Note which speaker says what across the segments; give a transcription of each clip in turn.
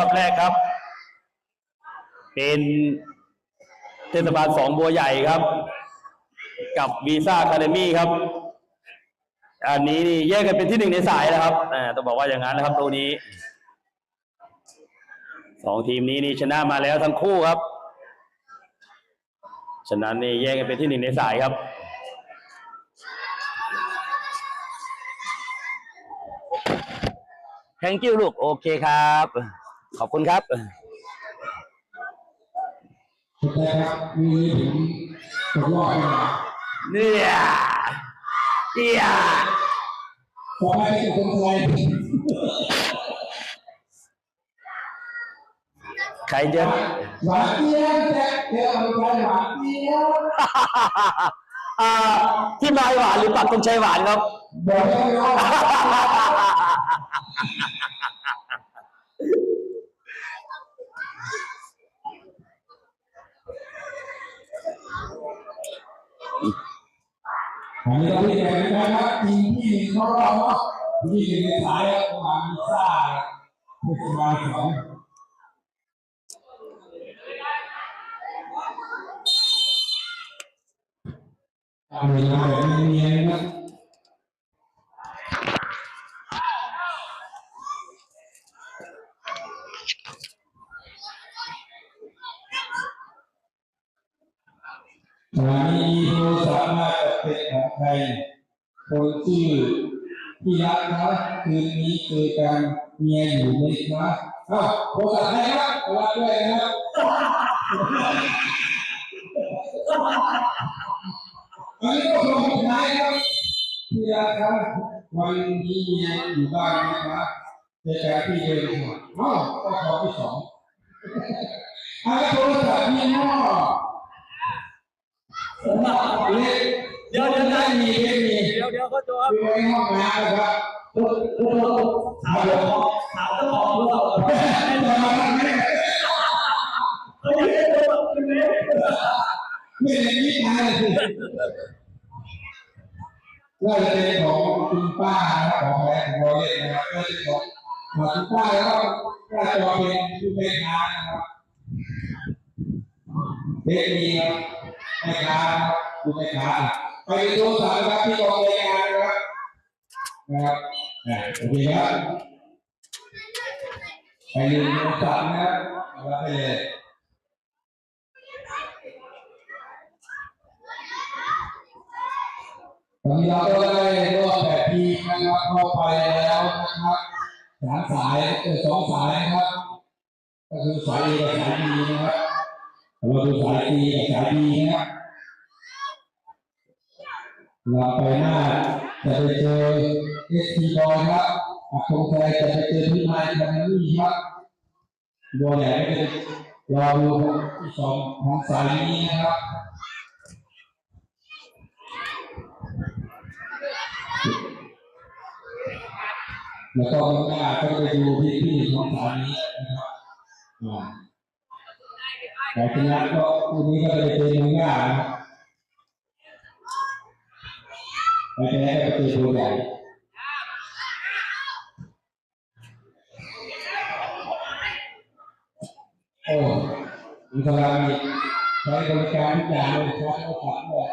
Speaker 1: อบแรกครับ เป็นเทศบาลสองบัวใหญ่ครับ กับวีซ่าคาเดมี่ครับ อันนี้นี่แยกกันเป็นที่หนึ่งในสายนะครับอ่าต้องบอกว่าอย่างนั้นนะครับ ตัวนี้สองทีมนี้นี่ชนะมาแล้วทั้งคู่ครับ ฉะนั้นนี่แยกกันเป็นที่หนึ่งในสายครับ thank you ลูก โอเคครับ ขอบคุณครับ
Speaker 2: สุดท้ายครับมีถึงตกรอบเลยนะ
Speaker 1: เนี่ยเนี่ย
Speaker 2: ขอให้เป็นคนไทย
Speaker 1: ใครจะ
Speaker 2: หวานเจี๊ยบแจ๊คเดี๋ยวเอาไปหวานเจี๊ยบ
Speaker 1: อ่าที่นายหวานหรือปักตรงชัยหวานครับ
Speaker 2: บอกให้รู้ว่าอันนี้เราที่แข่งนะครับทีมที่หนึ่งเขารอบเนาะทีมที่หนึ่งในสายประมาณมิซ่าเทศบาลสองทำเวลาแบบเนียนๆนะครับ ขณะนี้โทรศัพท์น่าจะเป็นของ ใครคนชื่อที่รักนะคืนนี้เจอกันเมียอยู่ไหมครับอ้าวโทรศัพท์ใครครับรับด้วยนะครับอันนี้ก็ส่งสุดท้ายครับที่รักครับวันนี้เมียอยู่บ้านไหมครับเจอกันที่เดิมครับอ้าวก็ขอที่สองอันนี้โทรศัพท์ยี่ห้อเล็ก เดี๋ยวเดี๋ยวได้มีไม่มี
Speaker 1: เดี๋ยวเดี๋ยวก็จบ
Speaker 2: คือไว้ห้องน้ำนะครับทุกทุกทุกถามเจ้าของถามเจ้าของด้วยไม่ทำอะไรไม่ได้ไม่ได้ไม่ได้ยิ่งทายสิว่าจะเป็นของคุณป้าของแม่ของเราเล่นนะครับก็จะของของคุณป้าแล้วก็ก็จะเป็นคุณแม่ค้านะครับเด็กมีครับแม่ค้าคุณแม่ค้า ไปดูสารครับที่กองรายงานนะครับนะครับโอเคครับไปดูโทรศัพท์นะครับเอาไปเลยตอนนี้เราก็ได้รอบแบบทีนะครับเข้าไปแล้วนะครับสามสายเออสองสายนะครับ ก็คือสายเอกับสายบีนะครับเราดูสายเอกับสายบีนะครับ เราไปหน้าจะไปเจอเอสทีบอลครับปักธงชัยจะไปเจอที่ไมค์คันนี่ครับบัวใหญ่ก็จะรอดูที่สองของสายนี้นะครับแล้วก็ข้างหน้าก็ไปดูที่ที่ของสายนี้นะครับอ่าแต่ทีนี้ก็คู่นี้ก็เลยเป็นงหน้านะครับ ไม่ใช่ประตูตัวใหญ่โอ้มีพลังอีกใช้บริการทุกอย่างเลยใช้โทรศัพท์ด้วย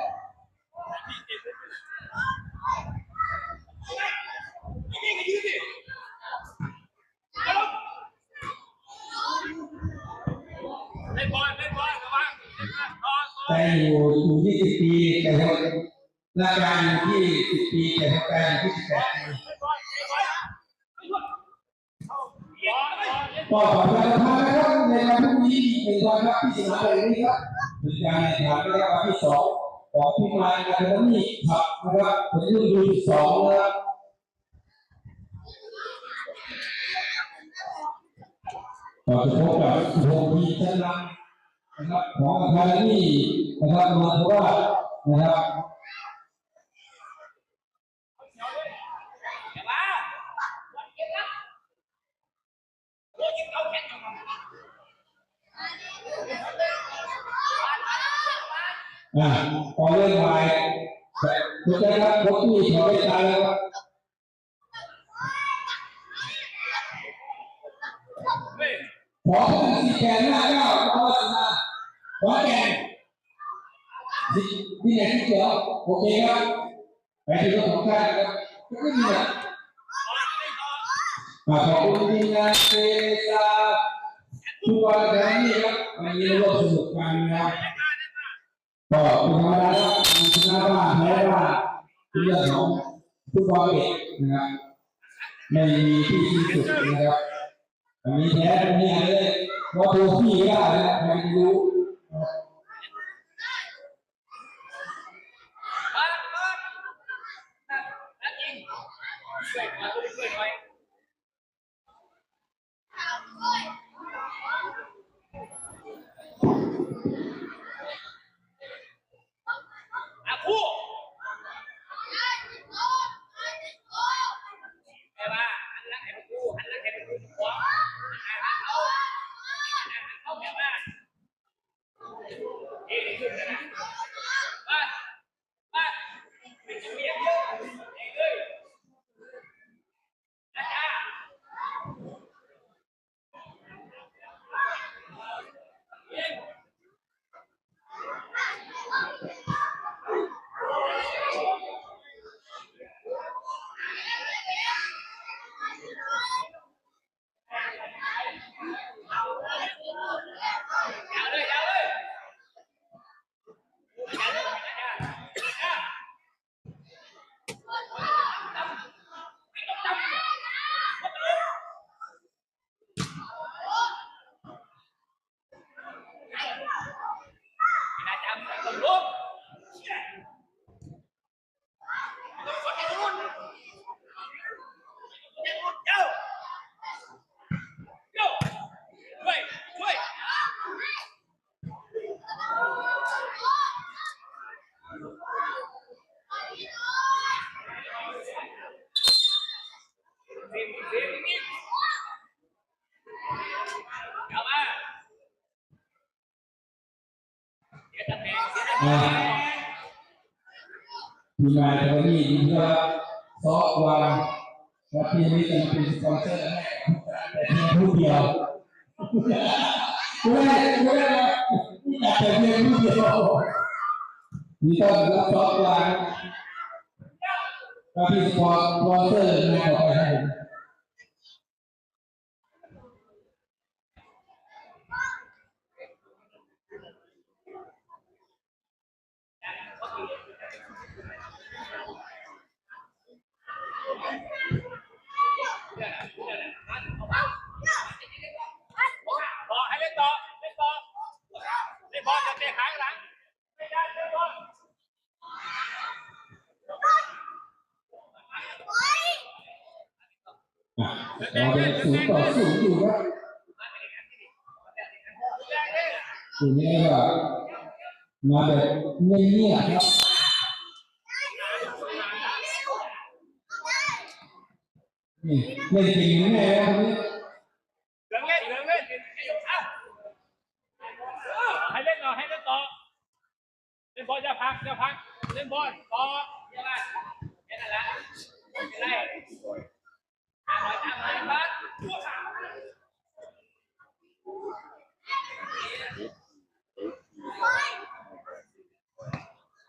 Speaker 2: แต่อยู่อยู่ที่สิบปีแต่ว่า ราคาอยู่ที่สิบปีแต่ราคาอยู่ที่สิบแปดปีก็ขอประชาสัมพันนะครับในวันพรุ่งนี้เป็นวันรับที่สนามแห่งนี้ครับเป็นการแข่งขันนะครับวันที่สองของทีมานการทั้งนี้ครับนะครับเป็นรุ่นยูสิบสองนะครับต่อจะพบกับโรงพีชั้นนำนะครับของอาคารนี้นะครับมาเพราะว่านะครับ พอเริ่มไปทุกท่านครับพบที่ขอไปตายแล้วครับขอสีแกนหน้าเก้าขอสีหน้าขอแกนที่ที่ไหนที่เขียวโอเคครับไปที่รถของท่านครับก็ไม่มีอะขอบคุณทีมงานเซซาทุกวันแถวนี้ครับวันนี้ร่วมสนุกกันนะครับ ก็คุณธรรมดาครับชนะบ้างแพ้บ้างเรื่องของฟุตบอลเด็กนะครับไม่มีที่สิ้นสุดนะครับมีแพ้ตรงนี้เลยว่าตัวพี่ก็ได้ไม่รู้
Speaker 3: แต่เพียง
Speaker 2: ผู้เดียวนี่ต้องรับซอฟต์วางกับพี่สปอนเซอร์ในต่อไปให้ผม
Speaker 3: ต่อให้เล่นต่อเล่นต่อเล่นบอลจะเตะขาหลังไม่ได้เล่นบอล
Speaker 2: เราเป็นศูนย์ต่อศูนย์อยู่ครับทีนี้ก็มาแบบเงียบๆครับนี่เล่นจริงแน่ๆครับวันนี้
Speaker 3: เหลืองเล่นเหลืองเล่นให้ยกเอ้าให้เล่นต่อให้เล่นต่อเล่น บอลจะพักจะพัก เล่นบอลต่อยังไงแค่นั้นแหละไม่ได้ตามหน่อยตามหน่อยบัสทั่วขา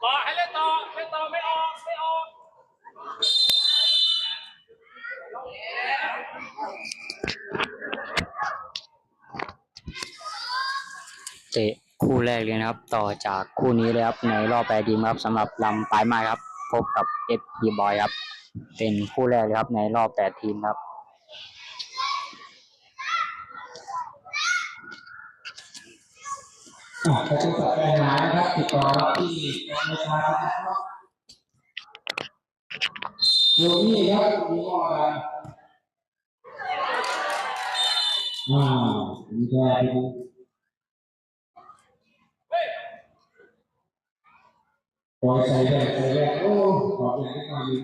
Speaker 3: ต่อให้เล่นต่อเล่นต่อไม่ออกไม่ออก
Speaker 4: เตะ คู่แรกเลยนะครับ ต่อจากคู่นี้เลยครับในรอบแปดทีมครับสำหรับลำปลายไม้ครับ พบกับเอฟพีบอยครับ เป็นคู่แรกเลยครับในรอบแปดทีมครับ
Speaker 2: อะใครจะสับไปหานะครับติดต่อที่การประชานะครับอยู่นี่ครับมีข้ออะไรอ่านี่ก็เป็น
Speaker 3: เฮ้ย
Speaker 2: ปล่อยใส่แบกใส่แบกโอ้ขอบคุณที่มาดี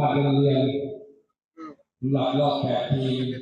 Speaker 5: ถึงภาพเรื่องเรื่องสำหรับรอบแปดทีม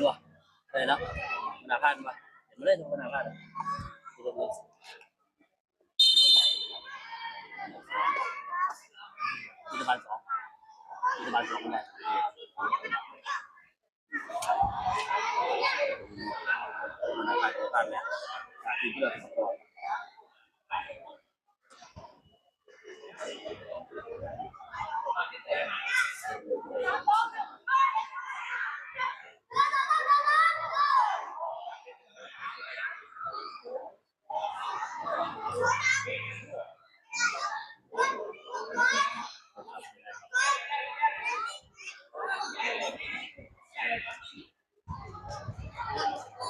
Speaker 2: รัวอะไรนะมนาพานปะเห็นมาเล่นมนาพานอิตาบันสองอิตบันสองนะมนาพานตัวตั้งเนี่ยที่เพื่อสอร์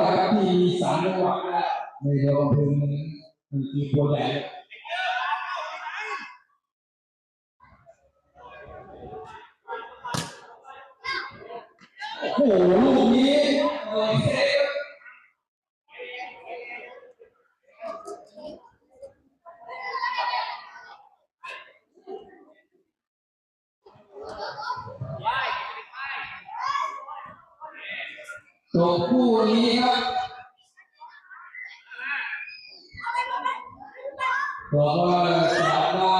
Speaker 2: าชครับที่มีสามจังหวัดนะในเดียวอำเภอหนึ่งมันคือบัวใหญ่โอ้โหลูกนี้เออเซฟ ตัวคู่นี้ครับบอกว่าจะได้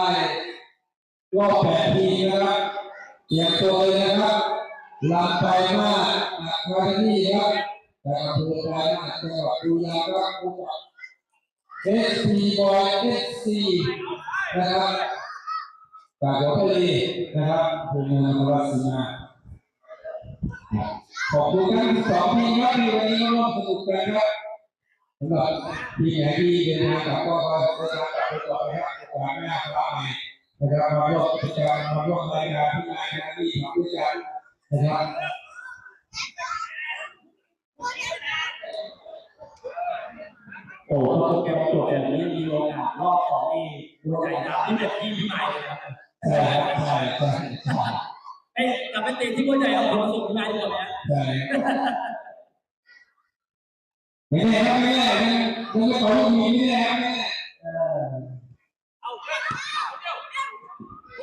Speaker 2: รอบแปดทีมนะครับเตรียมตัวเลยนะครับลำไปมากอัครนี่ครับแต่อำเภอไทยมาจังหวัดบุรีรัมย์ครับผู้กับเอสพีบอยเอสซีนะครับจากหัวทะเลนะครับภูมินวัฒนาขอบคุณทั้งสองทีมครับที่วันนี้มาร่วมสนุกกันครับสำหรับทีมไหนที่เดินทางกลับก็เดินทางกลับไปต่อนะครับโอกาสหน้าครับใหม่ นะครับมาร่วมกิจกรรมาร่วมรายการที่งานนะที่ทำด้วยกันนะครับ
Speaker 1: โอ้โหโปรแกรมจแบบนี้มีโอกาสรอบสองนี่บัวใหญ่ดาวนี่เป็นที่พิมายเลยนะครับ
Speaker 2: ใช่ใช่ใช่ใช่
Speaker 1: เอ้ยกลับไปเตีที่บัวใหญ่เอาผลประสบพิมายดีกว่าไหม
Speaker 2: ใช่ไม่แน่ครับไม่แน่ยังยังไม่ขอลูกมีไม่แน่ครับไม่แน่เออ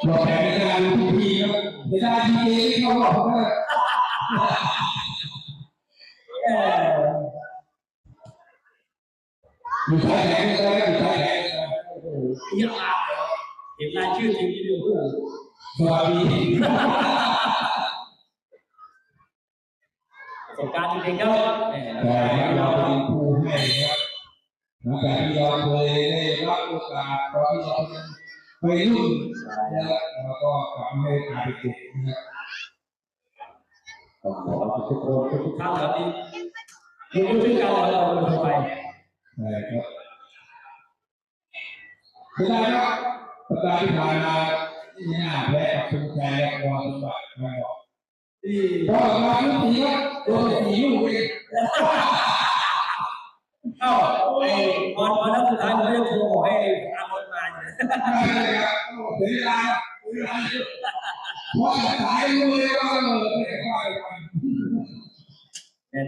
Speaker 2: เราแข่งกันดูทีครับไม่ได้ทีเองเขาบอกว่า
Speaker 1: เออ
Speaker 2: อยู่ท้ายแถวเลยอยู่ท้ายแถวเลย
Speaker 1: เยี่ยมมากเห็นรายชื่อทีมที่ดูโอ้โห
Speaker 2: สวัสดี
Speaker 1: ประสบการณ์จริงๆครับแหม
Speaker 2: แต่เราเป็นผู้ให้ครับหลังจากที่เราเคยได้รับโอกาสตอนที่เราเป็น วัยรุ่นนะครับแล้วก็กลับมาให้กลายเป็นเด็กนะครับ
Speaker 1: ขอบคุณทุกคนทุกท่านครับที่รู้ชื่อกันแล้วเราเป็นไป
Speaker 2: ใช่ครับไม่ได้ครับสัปดาห์ที่ผ่านมาที่หน้าแพ้กับชุมแพและวอนสมบัตินะครับ
Speaker 1: ที่
Speaker 2: พอมาทุกทีครับโดนสีลูกเอง
Speaker 1: เข้าวันวันนั้นสุดท้ายผมจะโทรบอกให้ อามนมาเนี่ย
Speaker 2: ไม่ได้ครับเสียเวลาเวลาเพราะสายมือก็เออไม่ได้ว่ากัน
Speaker 1: แน่น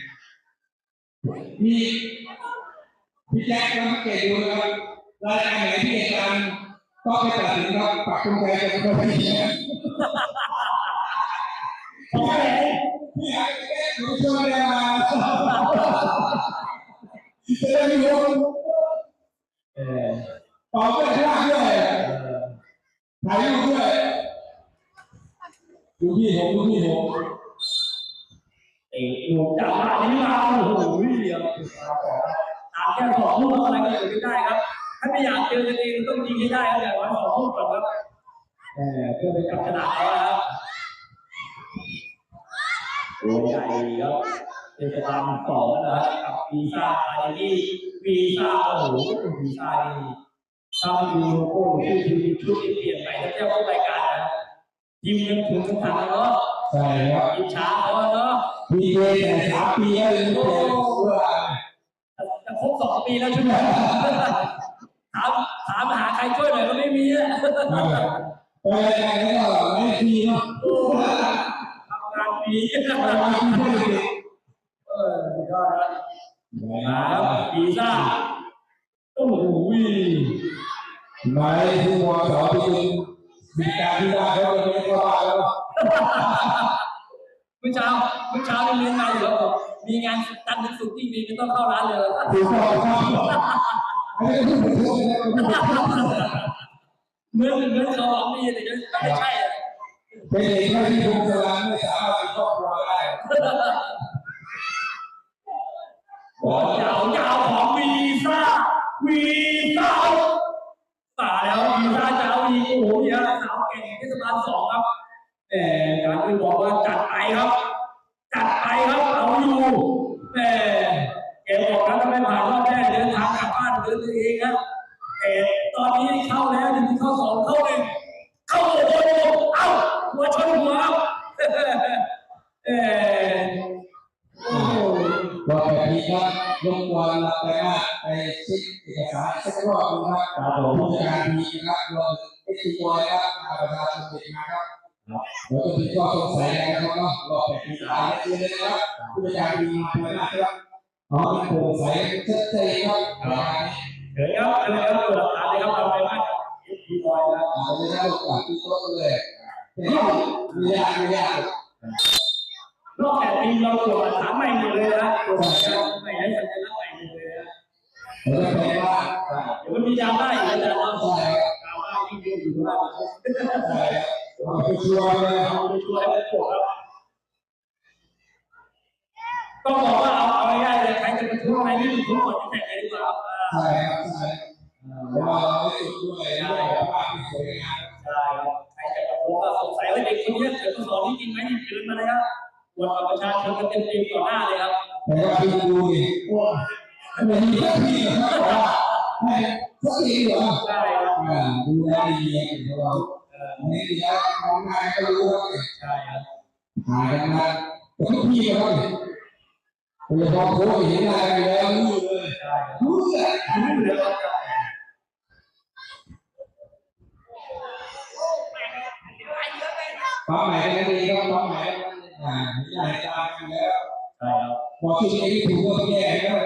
Speaker 1: เปี้ยครับไอ้
Speaker 2: โอ้แต่ว่าแจได้แชมป์เลยครับ
Speaker 1: ลูกสุดท้าย
Speaker 2: ไปโดนของแสลงเลยนะมีมีที่แล้วแล้ว
Speaker 1: ไม่มีใค
Speaker 2: แก่ดูบอลคงแล้วมีลมอยู่ข้างในมีพี่เกตดูนะครับรายการไหนที่เอกการต้องไปตัดสินครับปักตรงใจจะไม่ได้เนี่
Speaker 1: โอเค
Speaker 2: พี่ไอ้แก้ดูช่วยได้มาจะได้ไม่รู้
Speaker 1: เออ
Speaker 2: ตอบได้ยากด้วยถ่ายรูปด้วยดูพี่ผมดูพี่ผม
Speaker 1: ไอ้ลูกจับมาที่มาโอ้โหเดียวตามแค่สองลูกอะไรก็เกิดขึ้นได้ครับ ถ้าไม่อยากเจอกันเองต้องยิงให้ได้ครับอย่างน้อยสองลูกก่อนครับเออเพื่อไปจับชนะเขานะครับตัวใหญ่ครับเป็นสตาร์สองนะครับกับวีซ่าอะไทยที่วีซ่าโอ้โหวีซ่านี่ถ้ามาดูโลโก้ชื่อทีมชุดเปลี่ยนไปแล้วเจ้าของรายการนะครับทีมยังถึงสถานเนาะ
Speaker 2: ใช่ครับ
Speaker 1: อิจฉาเขาอะเนาะ
Speaker 2: มีเกแต่สามปีแล้วยังไม่เจอว่า
Speaker 1: จะครบสองปีแล้วใช่ไหมถามถามหาใครช่วยหน่อยก็ไม่มีอะ
Speaker 2: ไปรายการนี้ก็ไม่ทีเนาะ
Speaker 1: ทำงานฟรี
Speaker 2: ไปมาที่เพื่อนเด็ก
Speaker 1: เออยอดนะ
Speaker 2: นะ
Speaker 1: ค
Speaker 2: ค
Speaker 1: รั
Speaker 2: รั
Speaker 1: บบวีซ่าโอ้โห
Speaker 2: หมายถึงวันเสาร์ที่เป็นมีการที่ได้เขาจะไม่เข้าบ้านแล้ว
Speaker 1: เมื่อเช้าเมื่อเช้านี่เรียนมาอยู่แล้วบอกมีงานจันทร์ถึงศุกร์ที่ดีไม่ต้องเข้าร้านเลย
Speaker 2: ถูกต้องครับไม่ได้พูดถึงเลยนะ
Speaker 1: เหมือนเหมือนเขาบอกมีแต่ก็ไม่ใช่อะ
Speaker 2: เป็นเด็กที่ภูมิสลามไม่สามารถมีครอบครัวได้
Speaker 1: บอลยาวยาวของวีซ่าวีซ่าตาแล้ววีซ่าจะเอาอีกโอ้โหเดี๋ยวสาวเก่งเทศบาลสองครับ แหมการที่บอกว่าจัดไปครับ จัดไปครับเอาอยู่แหมแกบอกแล้วถ้าไม่ผ่านรอบแรกเดินทางกลับบ้านเดินตัวเองครับแต่ตอนนี้เข้าแล้วหนึ่งเข้าสองเข้าหนึ่งเข้าโอ้โหเอ้าหัวชนหัวครับเออโอ้โห
Speaker 2: รอบแบบนี้ครับรบกวนเราไปว่าไปเช็คเอกสารสักรอบนึงครับผู้จัดการทีมนะครับรวมถึงเอสซีบอครับมาประชาชนเด็กมาครับ เดี๋ยวจะมีข้อสงสัยอะไรนะครับเนาะรอบแบบนี้หลายเรื่องเลยนะครับผู้จัดการทีมมาเลยนะครับเอาให้โปร่งใสชัดเจนครับงานนี้
Speaker 1: เดี๋ยวครับเดี๋ยวครับตัวหลักฐานเลยครับเราไปบ้านกับพี่บอยนะ
Speaker 2: อาจจะไม่ได้โอกาสที่โต๊ะเลยแต่ไม่ยากไม่ยาก
Speaker 1: นอกจากทีมเราตัวหลักฐานใหม่หมดเลยนะตัวหลักฐานใหม่ให้สัญลักษณ์ใหม่หมดเลยนะ
Speaker 2: เดี๋ยวจะไปว่า
Speaker 1: เดี๋ยวมันมีดราม่าอีกนะจ๊ะเรา
Speaker 2: ใช่ครับ
Speaker 1: ดราม่ายิ่งเยอะอยู่ว่า
Speaker 2: ใช่ครับเอาไปชัวย
Speaker 1: เอาไปช่วยให้จบครับต้องบอกว่าเอาเอาง่ายๆเลยใครจะมาทุกอะไรนี่ทุกหมดที่แข่งเลยดีกว่าครับ
Speaker 2: ใช่ครับใช่ว่าเราได้สุดด้วยได้วยภาพที่สวยงาม
Speaker 1: ใช่ครับใครจะมาทุกก็สงสัยว่าเด็กคนนี้เกิดสอนที่จริงไหมนี่เกินมาเลยครับปวดกับประชาชนกันเต็มๆต่อหน้าเลยครับ
Speaker 2: แต่ว่าพี่ดูดิว่าไม่มีแค่พี่นะครับว่าให้สักทีเหรอ
Speaker 1: ใช่ครับ
Speaker 2: ดูแลดีๆของเรา ไม่ดีแล้องงานก็รู้ว่า
Speaker 1: ใช่ครับ
Speaker 2: หากันมาทุกพี่ก็ต้องโดยเฉพาะโค้ชเห็นอะไรไปแล้วรู้เลย
Speaker 1: รู้
Speaker 2: เลย
Speaker 1: รู้เลยครับ
Speaker 2: ความหมายกันดีก็ความหมายอ่าไม่ได้ตามกันแล้วพอชื่อเองถูกก็แย่แล้ว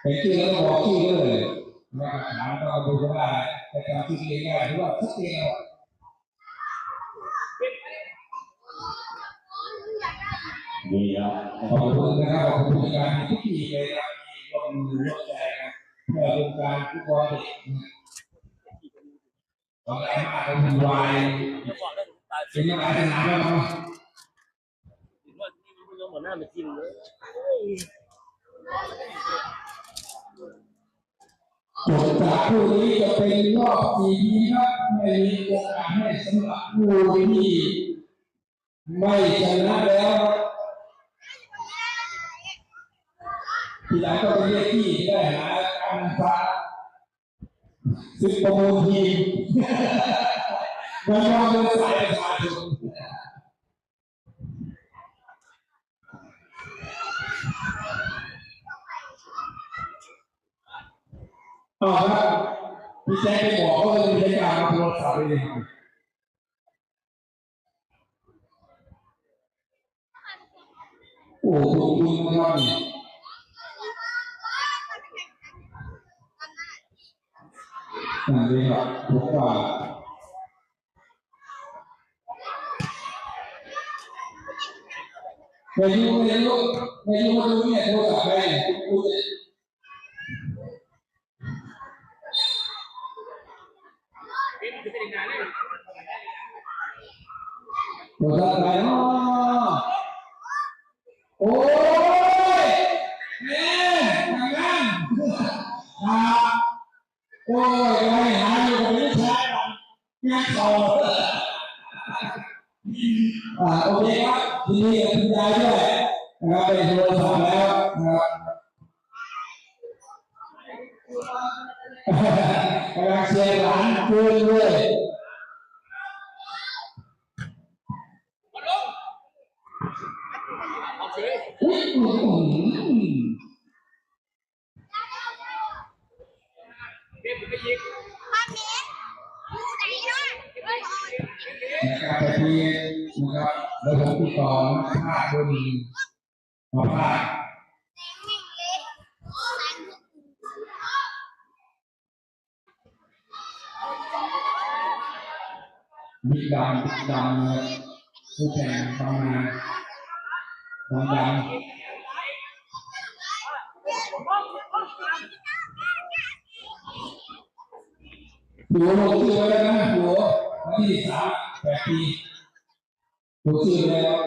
Speaker 2: เป็นชื่อแล้วบอกชื่อเลย ว่าถามก็ดูว่าไปจำชื่เองได้หรือว่าชัดเจนแล้ว
Speaker 1: ดีครับ
Speaker 2: ขอบคุณนะครับขอบคุณการทุกทีเลยนะครับที่ร่วมมือร่วมใจกันเพื่อเป็นการฟุตบอลเด็กตอนแรกมาเป็นวายเป็นยังไงสนามแล้วเนาะ
Speaker 3: เหมือนหน้ามันกินเลย
Speaker 2: จบจากคู่นี้จะเป็นรอบสี่ทีครับไม่มีโอกาสให้สำหรับผู้ที่ไม่ชนะแล้วทีหลังก็ไปเรียกที่ได้หาการฟ้าสิบประมูลทีมมันยอมเป็นสายประชาชน ต่อครับพี่แจ๊คไปบอกเขาเลยมีกา โทรศัพท์ไปเนาะโอ้ยแม่ทำงานครับโอ้ยไปหาอยู่กับลูกชาย ยอุ้ย
Speaker 3: อื้
Speaker 2: อหือ
Speaker 3: เบี้ยผมไปยิง
Speaker 2: นะครับทีนะครับแล้วผมติดต่อภาคบนมาภาคมีดำมีดำผู้แข่งประมาณดำดำ หัวลงชื่อไว้แล้วนะหัววันที่สามแปดปีลงชื่อแล้ว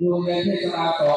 Speaker 2: ดูแลเทศนา
Speaker 3: ต่อ